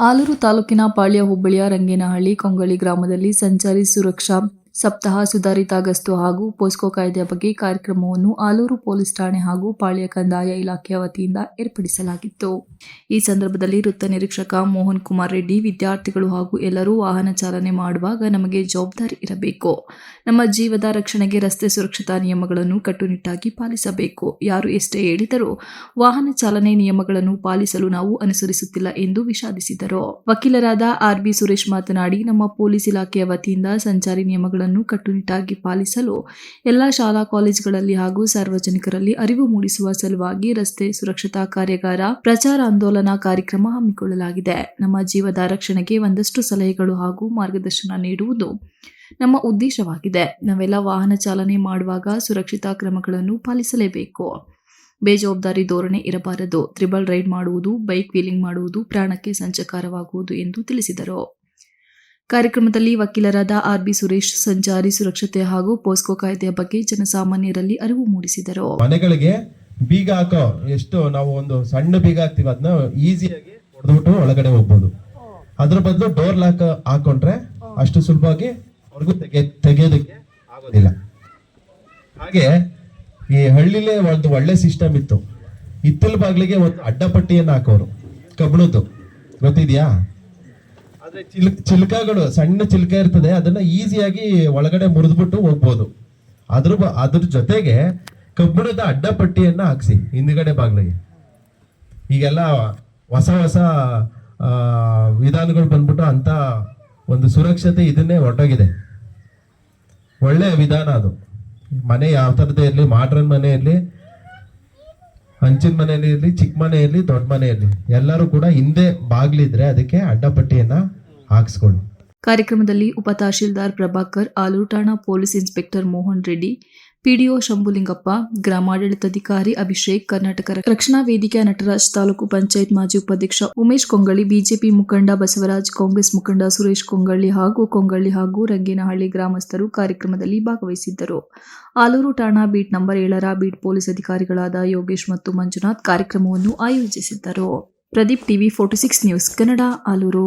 ಆಲೂರು ತಾಲೂಕಿನ ಪಾಳ್ಯ ಹೋಬಳಿಯ ರಂಗೇನಹಳ್ಳಿ ಕೊಂಗಳಿ ಗ್ರಾಮದಲ್ಲಿ ಸಂಚಾರಿ ಸುರಕ್ಷಾ ಸಪ್ತಾಹ ಸುಧಾರಿತ ಗಸ್ತು ಹಾಗೂ ಪೋಸ್ಕೋ ಕಾಯ್ದೆಯ ಬಗ್ಗೆ ಕಾರ್ಯಕ್ರಮವನ್ನು ಆಲೂರು ಪೊಲೀಸ್ ಠಾಣೆ ಹಾಗೂ ಪಾಳ್ಯ ಕಂದಾಯ ಇಲಾಖೆಯ ವತಿಯಿಂದ ಏರ್ಪಡಿಸಲಾಗಿತ್ತು. ಈ ಸಂದರ್ಭದಲ್ಲಿ ವೃತ್ತ ನಿರೀಕ್ಷಕ ಮೋಹನ್ ಕುಮಾರ್ ರೆಡ್ಡಿ, ವಿದ್ಯಾರ್ಥಿಗಳು ಹಾಗೂ ಎಲ್ಲರೂ ವಾಹನ ಚಾಲನೆ ಮಾಡುವಾಗ ನಮಗೆ ಜವಾಬ್ದಾರಿ ಇರಬೇಕು. ನಮ್ಮ ಜೀವದ ರಕ್ಷಣೆಗೆ ರಸ್ತೆ ಸುರಕ್ಷತಾ ನಿಯಮಗಳನ್ನು ಕಟ್ಟುನಿಟ್ಟಾಗಿ ಪಾಲಿಸಬೇಕು. ಯಾರು ಎಷ್ಟೇ ಹೇಳಿದರೂ ವಾಹನ ಚಾಲನೆ ನಿಯಮಗಳನ್ನು ಪಾಲಿಸಲು ನಾವು ಅನುಸರಿಸುತ್ತಿಲ್ಲ ಎಂದು ವಿಷಾದಿಸಿದರು. ವಕೀಲರಾದ ಆರ್ ಬಿ ಸುರೇಶ್ ಮಾತನಾಡಿ, ನಮ್ಮ ಪೊಲೀಸ್ ಇಲಾಖೆಯ ವತಿಯಿಂದ ಸಂಚಾರಿ ನಿಯಮಗಳನ್ನು ಕಟ್ಟುನಿಟ್ಟಾಗಿ ಪಾಲಿಸಲು ಎಲ್ಲ ಶಾಲಾ ಕಾಲೇಜುಗಳಲ್ಲಿ ಹಾಗೂ ಸಾರ್ವಜನಿಕರಲ್ಲಿ ಅರಿವು ಮೂಡಿಸುವ ಸಲುವಾಗಿ ರಸ್ತೆ ಸುರಕ್ಷತಾ ಕಾರ್ಯಾಗಾರ, ಪ್ರಚಾರ ಆಂದೋಲನ ಕಾರ್ಯಕ್ರಮ ಹಮ್ಮಿಕೊಳ್ಳಲಾಗಿದೆ. ನಮ್ಮ ಜೀವದ ರಕ್ಷಣೆಗೆ ಒಂದಷ್ಟು ಸಲಹೆಗಳು ಹಾಗೂ ಮಾರ್ಗದರ್ಶನ ನೀಡುವುದು ನಮ್ಮ ಉದ್ದೇಶವಾಗಿದೆ. ನಾವೆಲ್ಲ ವಾಹನ ಚಾಲನೆ ಮಾಡುವಾಗ ಸುರಕ್ಷಿತಾ ಕ್ರಮಗಳನ್ನು ಪಾಲಿಸಲೇಬೇಕು. ಬೇಜವಾಬ್ದಾರಿ ಧೋರಣೆ ಇರಬಾರದು. ತ್ರಿಬಲ್ ರೈಡ್ ಮಾಡುವುದು, ಬೈಕ್ ವೀಲಿಂಗ್ ಮಾಡುವುದು ಪ್ರಾಣಕ್ಕೆ ಸಂಚಕಾರವಾಗುವುದು ಎಂದು ತಿಳಿಸಿದರು. ಕಾರ್ಯಕ್ರಮದಲ್ಲಿ ವಕೀಲರಾದ ಆರ್ ಬಿ ಸುರೇಶ್ ಸಂಚಾರಿ ಸುರಕ್ಷತೆ ಹಾಗೂ ಪೋಸ್ಕೋ ಕಾಯ್ದೆಯ ಬಗ್ಗೆ ಜನಸಾಮಾನ್ಯರಲ್ಲಿ ಅರಿವು ಮೂಡಿಸಿದರು. ಮನೆಗಳಿಗೆ ಬೀಗ ಹಾಕೋ ಎಷ್ಟು ನಾವು ಒಂದು ಸಣ್ಣ ಬೀಗ ಹಾಕ್ತೀವಿ, ಅದನ್ನ ಈಸಿಯಾಗಿ ಹೊಡೆದ್ಬಿಟ್ಟು ಒಳಗಡೆ ಹೋಗ್ಬೋದು. ಅದ್ರ ಬದಲು ಡೋರ್ ಲಾಕ್ ಹಾಕೊಂಡ್ರೆ ಅಷ್ಟು ಸುಲಭವಾಗಿ ಅವ್ರಿಗೂ ತೆಗೆ, ತೆಗೆಯೋದಕ್ಕೆ ಆಗೋದಿಲ್ಲ. ಹಾಗೆ ಈ ಹಳ್ಳಿಲೇ ಒಂದು ಒಳ್ಳೆ ಸಿಸ್ಟಮ್ ಇತ್ತು. ಹಿತ್ತಲ ಬಾಗಿಲಿಗೆ ಒಂದು ಅಡ್ಡಪಟ್ಟಿಯನ್ನು ಹಾಕೋರು, ಕಬ್ಬಣದ್ದು. ಗೊತ್ತಿದ್ಯಾ? ಆದ್ರೆ ಚಿಲ್ ಚಿಲ್ಕಗಳು, ಸಣ್ಣ ಚಿಲ್ಕ ಇರ್ತದೆ, ಅದನ್ನ ಈಸಿಯಾಗಿ ಒಳಗಡೆ ಮುರಿದ್ಬಿಟ್ಟು ಹೋಗ್ಬೋದು. ಅದ್ರ ಅದ್ರ ಜೊತೆಗೆ ಕಬ್ಬಿಣದ ಅಡ್ಡಪಟ್ಟಿಯನ್ನ ಹಾಕ್ಸಿ, ಹಿಂದ್ಗಡೆ ಬಾಗ್ಲಿಗೆ. ಈಗೆಲ್ಲ ಹೊಸ ಹೊಸ ವಿಧಾನಗಳು ಬಂದ್ಬಿಟ್ಟು ಅಂತ ಒಂದು ಸುರಕ್ಷತೆ ಇದನ್ನೇ ಹೊರಟೋಗಿದೆ. ಒಳ್ಳೆ ವಿಧಾನ ಅದು. ಮನೆ ಯಾವ ಥರದೇ ಇರಲಿ, ಮಾಡ್ರನ್ ಮನೆಯಲ್ಲಿ ಹಂಚಿನ ಮನೆಯಲ್ಲಿ ಇರಲಿ ಚಿಕ್ಕ ಮನೆಯಲ್ಲಿ ದೊಡ್ಡ ಮನೆಯಲ್ಲಿ ಎಲ್ಲರೂ ಕೂಡ ಹಿಂದೆ ಬಾಗ್ಲಿದ್ರೆ ಅದಕ್ಕೆ ಅಡ್ಡಪಟ್ಟಿಯನ್ನ ಹಾಕ್ಸ್ಕೊಳ್ಳಿ. ಕಾರ್ಯಕ್ರಮದಲ್ಲಿ ಉಪ ತಹಶೀಲ್ದಾರ್ ಪ್ರಭಾಕರ್, ಆಲೂರು ಠಾಣಾ police inspector Mohan Reddy, PDO Shambhulingappa, ಗ್ರಾಮಾಡಳಿತಾಧಿಕಾರಿ Abhishek, Karnataka Rakshana Vedike Nataraj, taluk panchayat ಮಾಜಿ ಉಪಾಧ್ಯಕ್ಷ ಉಮೇಶ್ ಕೊಂಗಳಿ ಬಿಜೆಪಿ ಮುಖಂಡ ಬಸವರಾಜ್, ಕಾಂಗ್ರೆಸ್ ಮುಖಂಡ ಸುರೇಶ್ ಕೊಂಗಳ್ಳಿ ಹಾಗೂ ಕೊಂಗಳ್ಳಿ ಹಾಗೂ ರಂಗೇನಹಳ್ಳಿ ಗ್ರಾಮಸ್ಥರು ಕಾರ್ಯಕ್ರಮದಲ್ಲಿ ಭಾಗವಹಿಸಿದ್ದರು. ಆಲೂರು ಠಾಣಾ ಬೀಟ್ ನಂಬರ್ ಏಳರ ಬೀಟ್ ಪೊಲೀಸ್ ಅಧಿಕಾರಿಗಳಾದ ಯೋಗೇಶ್ ಮತ್ತು ಮಂಜುನಾಥ್ ಕಾರ್ಯಕ್ರಮವನ್ನು ಆಯೋಜಿಸಿದ್ದರು. Pradeep TV forty six news Kannada, Alur.